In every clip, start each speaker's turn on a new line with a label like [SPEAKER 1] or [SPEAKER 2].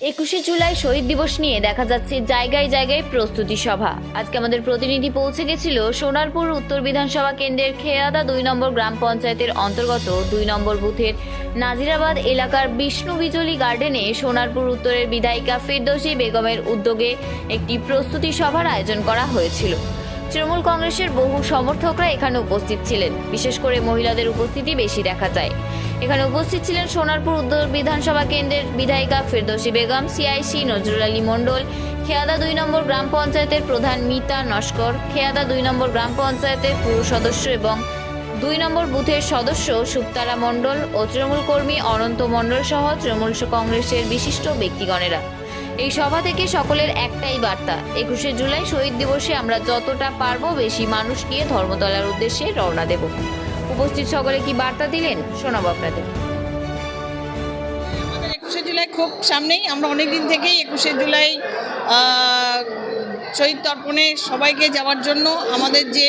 [SPEAKER 1] একুশে জুলাই শহীদ দিবস নিয়ে দেখা যাচ্ছে জায়গায় জায়গায় প্রস্তুতি সভা। আজকে আমাদের প্রতিনিধি পৌঁছে গেছিল সোনারপুর উত্তর বিধানসভা কেন্দ্রের খেয়াদা দুই নম্বর গ্রাম পঞ্চায়েতের অন্তর্গত দুই নম্বর বুথের নাজিরাবাদ এলাকার বিষ্ণু বিজলি গার্ডেনে সোনারপুর উত্তরের বিধায়িকা ফিরদৌসী বেগমের উদ্যোগে একটি প্রস্তুতি সভার আয়োজন করা হয়েছিল। তৃণমূল কংগ্রেসের বহু সমর্থকরা এখানে উপস্থিত ছিলেন। বিশেষ করে মহিলাদের উপস্থিতি বেশি দেখা যায়। এখানে উপস্থিত ছিলেন সোনারপুর উত্তর বিধানসভা কেন্দ্রের বিধায়িকা ফেরদৌসী বেগম, সিআইসি নজরুল আলী মণ্ডল, খেয়াদা দুই নম্বর গ্রাম পঞ্চায়েতের প্রধান মিতা নস্কর, খেয়াদা দুই নম্বর গ্রাম পঞ্চায়েতের পুরো সদস্য এবং দুই নম্বর বুথের সদস্য সুপ্তারা মণ্ডল ও তৃণমূল কর্মী অনন্ত মণ্ডল সহ তৃণমূল কংগ্রেসের বিশিষ্ট ব্যক্তিগণেরা। এই সভা থেকে সকলের একটাই বার্তা, একুশে জুলাই শহীদ দিবসে আমরা যতটা পারব বেশি মানুষ নিয়ে ধর্মতলার উদ্দেশ্যে রওনা দেব। উপস্থিত সকলে কি বার্তা দিলেন? শোনাবো আপনাদের।
[SPEAKER 2] আমাদের একুশে জুলাই খুব সামনেই, আমরা অনেক দিন থেকেই একুশে জুলাই শহীদ তর্পণে সবাইকে যাওয়ার জন্য আমাদের যে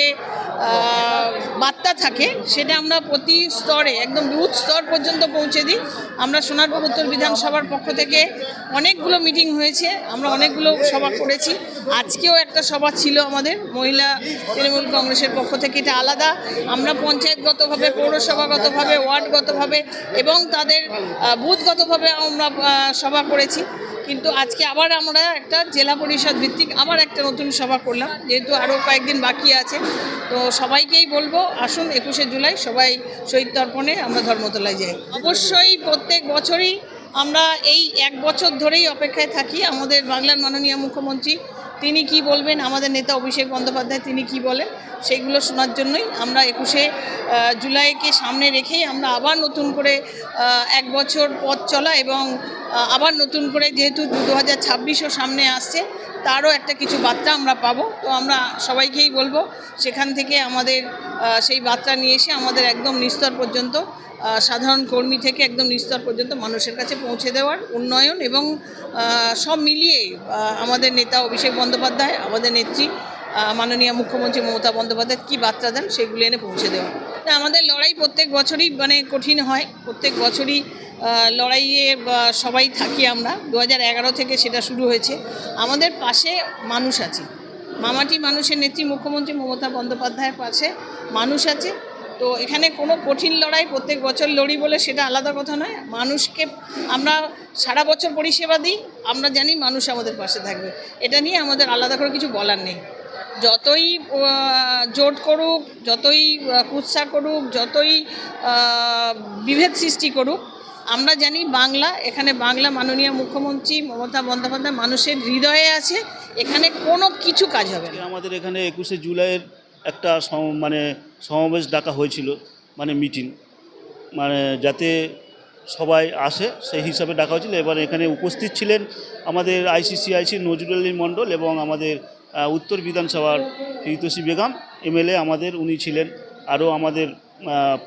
[SPEAKER 2] বার্তা থাকে, সেটা আমরা প্রতি স্তরে, একদম বুথ স্তর পর্যন্ত পৌঁছে দিই। আমরা সোনারপুর উত্তর বিধানসভার পক্ষ থেকে অনেকগুলো মিটিং হয়েছে, আমরা অনেকগুলো সভা করেছি। আজকেও একটা সভা ছিল আমাদের, মহিলা তৃণমূল কংগ্রেসের পক্ষ থেকে, এটা আলাদা। আমরা পঞ্চায়েতগতভাবে, পৌরসভাগতভাবে, ওয়ার্ডগতভাবে এবং তাদের বুথগতভাবে আমরা সভা করেছি। কিন্তু আজকে আবার আমরা একটা জেলা পরিষদ ভিত্তিক আবার একটা নতুন সভা করলাম, যেহেতু আরও কয়েকদিন বাকি আছে। তো সবাইকেই বলব, আসুন একুশে জুলাই সবাই শহীদ তর্পণে আমরা ধর্মতলায় যাই। অবশ্যই প্রত্যেক বছরই আমরা এই এক বছর ধরেই অপেক্ষায় থাকি আমাদের বাংলার মাননীয় মুখ্যমন্ত্রী তিনি কি বলবেন? আমাদের নেতা অভিষেক বন্দ্যোপাধ্যায় তিনি কি বলেন? সেইগুলো শোনার জন্যই আমরা একুশে জুলাইকে সামনে রেখেই আমরা আবার নতুন করে এক বছর পথ চলা এবং আবার নতুন করে যেহেতু দু হাজার ছাব্বিশও সামনে আসছে, তারও একটা কিছু বার্তা আমরা পাবো। তো আমরা সবাইকেই বলব, সেখান থেকে আমাদের সেই বার্তা নিয়ে এসে আমাদের একদম নিস্তর পর্যন্ত সাধারণ কর্মী থেকে একদম নিস্তর পর্যন্ত মানুষের কাছে পৌঁছে দেওয়ার উন্নয়ন এবং সব মিলিয়ে আমাদের নেতা অভিষেক বন্দ্যোপাধ্যায়, আমাদের নেত্রী মাননীয় মুখ্যমন্ত্রী মমতা বন্দ্যোপাধ্যায় কী বার্তা দেন সেগুলো এনে পৌঁছে দেওয়া। তা আমাদের লড়াই প্রত্যেক বছরই মানে কঠিন হয়, প্রত্যেক বছরই লড়াইয়ে সবাই থাকি আমরা। দু থেকে সেটা শুরু হয়েছে। আমাদের পাশে মানুষ আছে। মামাটি মানুষের নেত্রী, মুখ্যমন্ত্রী মমতা বন্দ্যোপাধ্যায়ের পাশে মানুষ আছে। তো এখানে কোনো কঠিন লড়াই, প্রত্যেক বছর লড়ি বলে সেটা আলাদা কথা নয়। মানুষকে আমরা সারা বছর পরিষেবা দিই, আমরা জানি মানুষ আমাদের পাশে থাকবে। এটা নিয়ে আমাদের আলাদা করে কিছু বলার নেই। যতই জোট করুক, যতই কুৎসা করুক, যতই বিভেদ সৃষ্টি করুক, আমরা জানি বাংলা, এখানে বাংলা মাননীয় মুখ্যমন্ত্রী মমতা বন্দ্যোপাধ্যায় মানুষের হৃদয়ে আছে, এখানে কোনো কিছু কাজ হবে
[SPEAKER 3] আমাদের এখানে একুশে জুলাইয়ের একটা মানে সমাবেশ ডাকা হয়েছিল মানে মিটিং মানে যাতে সবাই আসে সেই হিসাবে ডাকা হয়েছিল। এবার এখানে উপস্থিত ছিলেন আমাদের আইসিসিআইসি নজরুল আলী মণ্ডল এবং আমাদের উত্তর বিধানসভার ফিরিতোষী বেগম এমএলএ আমাদের উনি ছিলেন। আরও আমাদের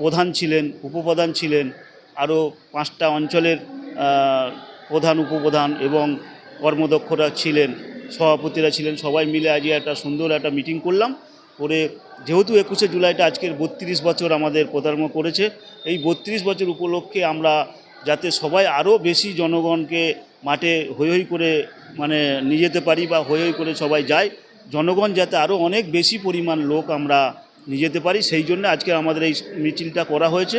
[SPEAKER 3] প্রধান ছিলেন, উপপ্রধান ছিলেন। আরও পাঁচটা অঞ্চলের প্রধান, উপপ্রধান এবং কর্মদক্ষরা ছিলেন, সভাপতিরা ছিলেন। সবাই মিলে আজ একটা সুন্দর একটা মিটিং করলাম। করে যেহেতু একুশে জুলাইটা আজকের বত্রিশ বছর আমাদের প্রধানম করেছে, এই বত্রিশ বছর উপলক্ষে আমরা যাতে সবাই আরও বেশি জনগণকে মাঠে হৈ হৈ করে মানে নিয়ে যেতে পারি বা হৈ হৈ করে সবাই যায়, জনগণ যাতে আরও অনেক বেশি পরিমাণ লোক আমরা নিয়ে যেতে পারি, সেই জন্য আজকে আমাদের এই মিছিলটা করা হয়েছে।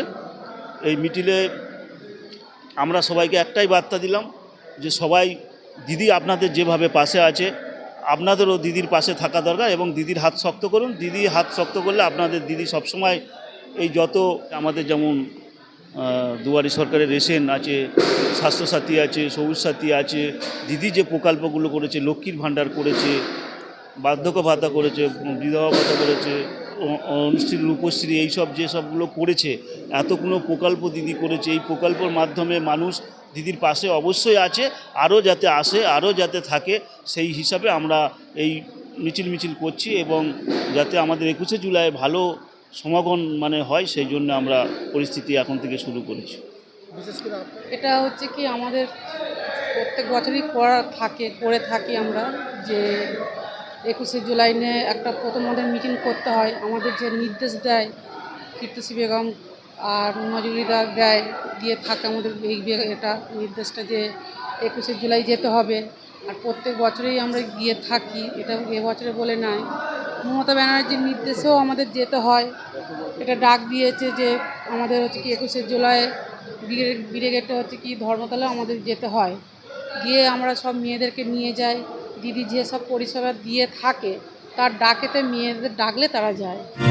[SPEAKER 3] এই মিটিলে আমরা সবাইকে একটাই বার্তা দিলাম যে সবাই, দিদি আপনাদের যেভাবে পাশে আছে আপনাদেরও দিদির পাশে থাকা দরকার এবং দিদির হাত শক্ত করুন। দিদি হাত শক্ত করলে আপনাদের দিদি সবসময় এই যত আমাদের যেমন দুয়ারি সরকারের রেশন আছে, স্বাস্থ্যসাথী আছে সবুজ সাথী আছে, দিদি যে প্রকল্পগুলো করেছে, লক্ষ্মীর ভাণ্ডার করেছে, বার্ধক্য ভাতা করেছে, বিধবা ভাতা করেছে অনুশ্রী রূপশ্রী, এইসব যে সবগুলো করেছে, এতগুলো প্রকল্প দিদি করেছে। এই প্রকল্পের মাধ্যমে মানুষ দিদির পাশে অবশ্যই আছে আরও যাতে আসে আরও যাতে থাকে সেই হিসাবে আমরা এই মিছিল মিছিল করছি এবং যাতে আমাদের একুশে জুলাই ভালো সমাগম মানে হয় সেই জন্য আমরা পরিস্থিতি এখন থেকে শুরু করেছি।
[SPEAKER 4] এটা হচ্ছে কি আমাদের প্রত্যেক বছরই করা থাকে করে থাকি আমরা যে একুশে জুলাই নিয়ে একটা প্রথম আমাদের মিটিং করতে হয়। আমাদের যে নির্দেশ দেয় কীর্তসী বেগম আর নজরুলিদা দেয় দিয়ে থাকে আমাদের এই এটা নির্দেশটা যে একুশে জুলাই যেতে হবে। আর প্রত্যেক বছরেই আমরা গিয়ে থাকি, এটা এবছরে বলে নাই। মমতা ব্যানার্জির নির্দেশেও আমাদের যেতে হয়। এটা ডাক দিয়েছে যে আমাদের হচ্ছে কি একুশে জুলাই ব্রিগেড, ব্রিগেডটা হচ্ছে কি ধর্মতলা আমাদের যেতে হয়। গিয়ে আমরা সব মেয়েদেরকে নিয়ে যাই। দিদি যেসব পরিষেবা দিয়ে থাকে, তার ডাকেতে মেয়েদের ডাকলে তারা যায়।